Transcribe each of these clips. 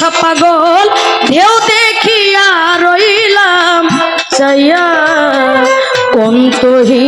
আশা পাগল ঢেউ দেখিয়া রইলাম চাইয়া কোন তোহি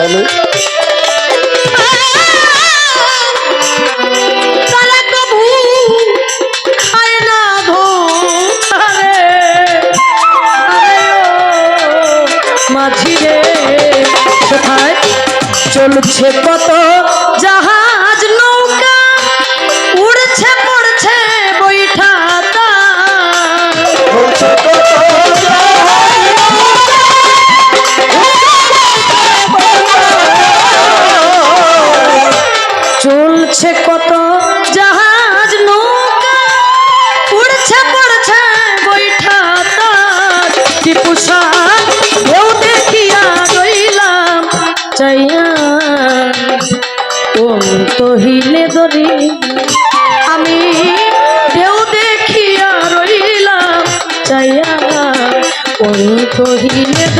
তাহলে? মাঝিরে কোথায়? চলছে কত যাহা অধীনে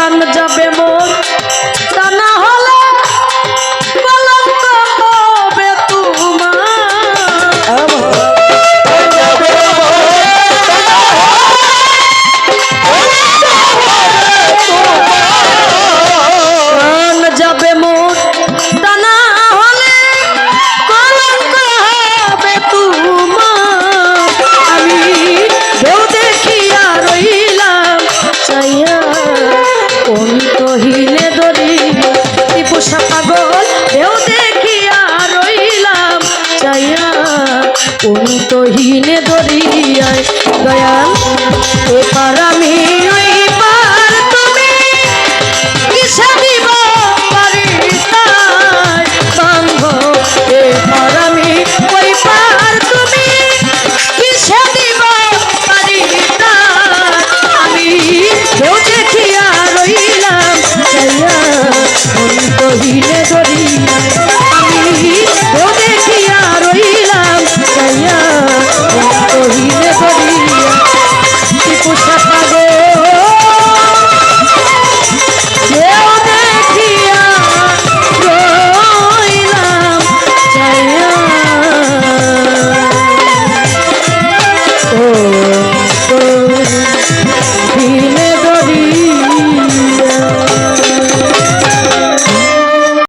প্রাণ যাবে হিলে দরি পোষা পাগল? দেও দেখিয়া রইলাম চাইয়া কোন তো হিলে দরিয়ায় দয়াল